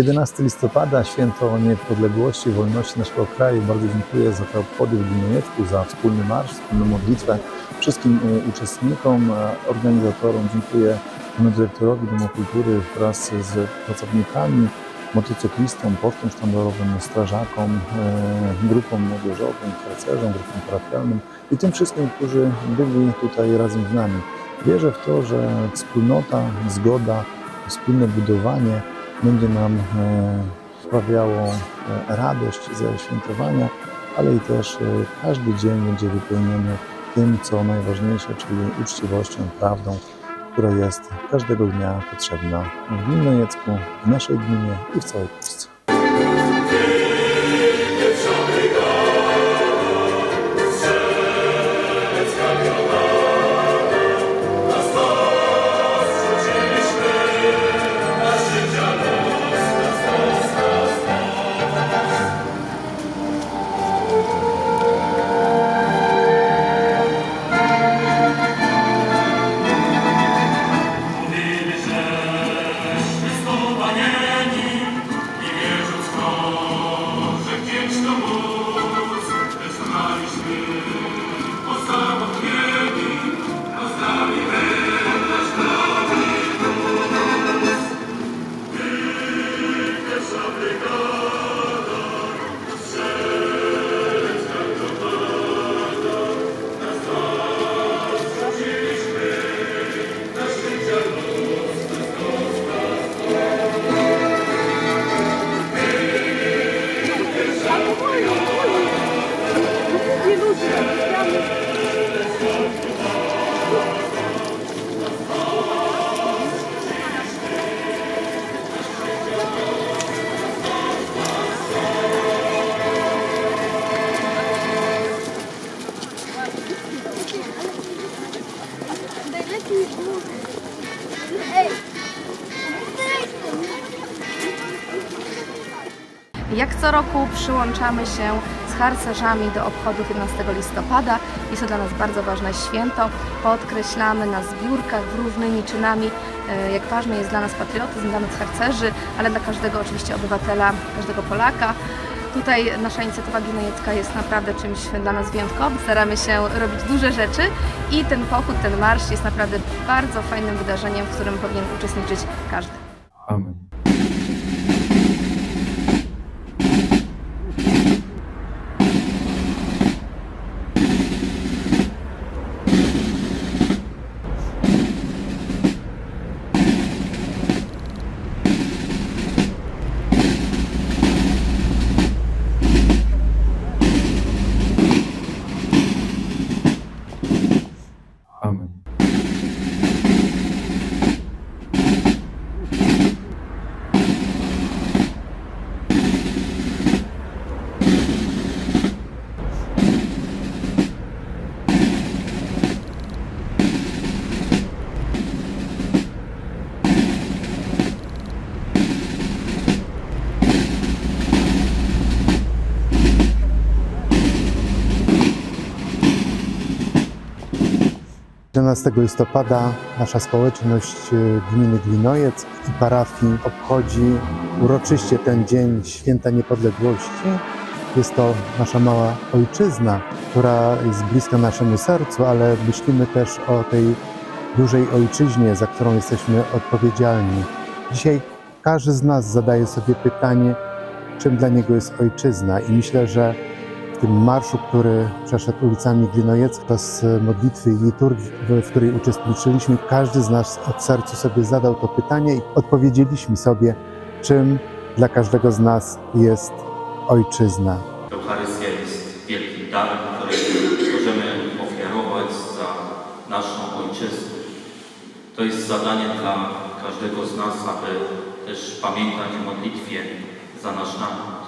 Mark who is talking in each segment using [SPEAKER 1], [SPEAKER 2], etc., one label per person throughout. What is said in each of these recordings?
[SPEAKER 1] 11 listopada, święto niepodległości, wolności naszego kraju. Bardzo dziękuję za te obchody w Gminojecku, za wspólny marsz, wspólną modlitwę. Wszystkim e, uczestnikom, e, organizatorom dziękuję panu dyrektorowi Domu Kultury wraz z pracownikami, motocyklistom, postom sztandarowym, strażakom, e, grupom młodzieżowym, harcerzom, grupom parafialnym i tym wszystkim, którzy byli tutaj razem z nami. Wierzę w to, że wspólnota, zgoda, wspólne budowanie będzie nam e, sprawiało e, radość ze świętowania, ale i też e, każdy dzień będzie wypełniony tym, co najważniejsze, czyli uczciwością, prawdą, która jest każdego dnia potrzebna w Gminojecku, w naszej gminie i w całej Polsce.
[SPEAKER 2] Jak co roku przyłączamy się z harcerzami do obchodów 11 listopada. Jest to dla nas bardzo ważne święto. Podkreślamy na zbiórkach różnymi czynami, e, jak ważny jest dla nas patriotyzm, dla nas harcerzy, ale dla każdego oczywiście obywatela, każdego Polaka. Tutaj nasza inicjatywa Ginojecka jest naprawdę czymś dla nas wyjątkowym. Staramy się robić duże rzeczy i ten pochód, ten marsz jest naprawdę bardzo fajnym wydarzeniem, w którym powinien uczestniczyć każdy.
[SPEAKER 1] Amen.
[SPEAKER 3] Jedenastego listopada nasza społeczność e, gminy Glinojec i parafii obchodzi uroczyście ten dzień Święta Niepodległości. Jest to nasza mała ojczyzna, która jest bliska naszemu sercu, ale myślimy też o tej dużej ojczyźnie, za którą jesteśmy odpowiedzialni. Dzisiaj każdy z nas zadaje sobie pytanie, czym dla niego jest ojczyzna i myślę, że tym marszu, który przeszedł ulicami Glinojecka z modlitwy i liturgii, w której uczestniczyliśmy, każdy z nas w sercu sobie zadał to pytanie i odpowiedzieliśmy sobie, czym dla każdego z nas jest ojczyzna.
[SPEAKER 4] Eucharystia jest wielkim darem, który możemy ofiarować za naszą ojczyznę. To jest zadanie dla każdego z nas, aby też pamiętać o modlitwie za nasz naród.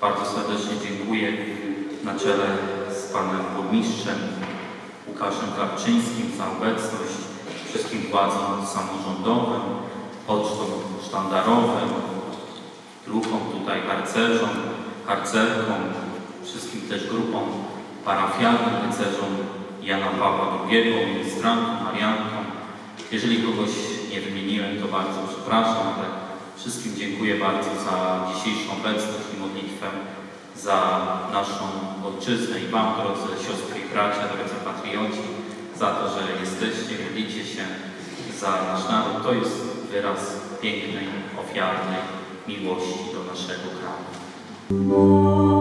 [SPEAKER 4] Bardzo serdecznie dziękuję czele z Panem Burmistrzem Łukaszem Karczyńskim za obecność, wszystkim władzom samorządowym, pocztom sztandarowym, druhom tutaj harcerzom, harcerkom, wszystkim też grupom parafialnym, rycerzom Jana Pawła II, ministrantom, Mariankom. Jeżeli kogoś nie wymieniłem, to bardzo przepraszam, ale wszystkim dziękuję bardzo za dzisiejszą obecność i modlitwę za naszą ojczyznę i Wam, drodzy siostry i bracia, drodzy patrioci, za to, że jesteście, modlicie się za nasz naród. To jest wyraz pięknej, ofiarnej miłości do naszego kraju.